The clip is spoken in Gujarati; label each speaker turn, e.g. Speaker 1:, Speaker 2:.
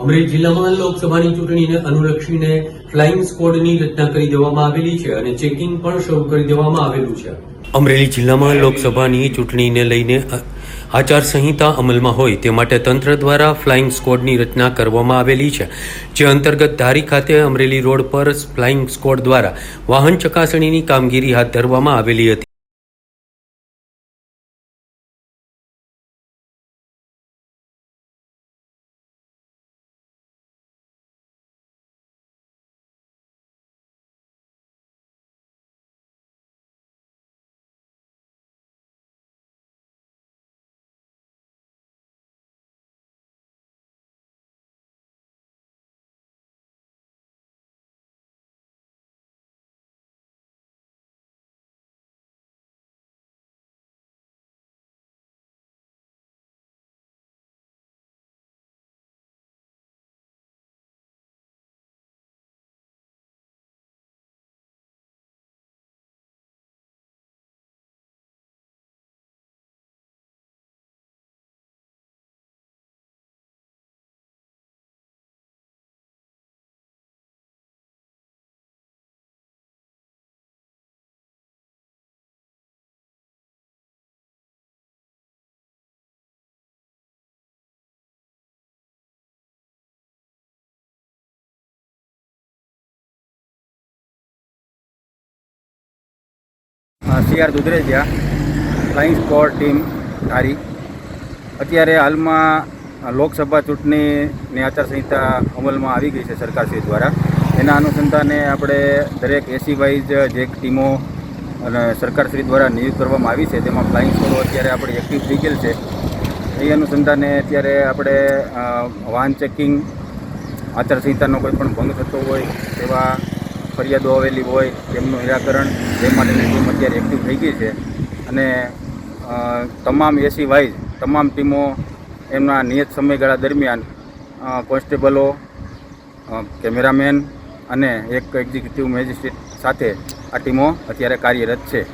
Speaker 1: અમરેલી જિલ્લામાં લોકસભાની ચૂંટણીને અનુલક્ષીને ફ્લાઇંગ સ્ક્વોડની રચના કરી દેવામાં આવેલી છે અને ચેકિંગ પણ શરૂ કરી દેવામાં આવેલું છે. અમરેલી જિલ્લામાં લોકસભાની ચૂંટણીને લઈને આચારસંહિતા અમલમાં હોય તે માટે તંત્ર દ્વારા ફ્લાઇંગ સ્ક્વોડની રચના કરવામાં આવેલી છે. જે અંતર્ગત ધારી ખાતે અમરેલી રોડ પર ફ્લાઇંગ સ્કોડ દ્વારા વાહન ચકાસણીની કામગીરી હાથ ધરવામાં આવેલી હતી.
Speaker 2: C R Dudhrejiya flying squad team Dhari અત્યારે હાલમાં લોકસભા ચૂંટણીની આચારસંહિતા અમલમાં આવી ગઈ છે સરકારશ્રી દ્વારા. એના અનુસંધાને આપણે દરેક એસી વાઇઝ જે ટીમો અને સરકારશ્રી દ્વારા નિયુક્ત કરવામાં આવી છે. તેમાં ફ્લાઇંગ સ્કોડો અત્યારે આપણે એક્ટિવ થઈ ગયેલ છે. એ અનુસંધાને અત્યારે આપણે વાહન ચેકિંગ આચારસંહિતાનો કોઈ પણ ભંગ થતો હોય તેવા ફરિયાદો આવેલી હોય તેમનું નિરાકરણ તે માટેની ટીમ અત્યારે એક્ટિવ થઈ ગઈ છે. અને તમામ એસી વાઇઝ, તમામ ટીમો એમના નિયત સમયગાળા દરમિયાન કોન્સ્ટેબલો કેમેરામેન અને એક એક્ઝિક્યુટિવ મેજિસ્ટ્રેટ સાથે આ ટીમો અત્યારે કાર્યરત છે.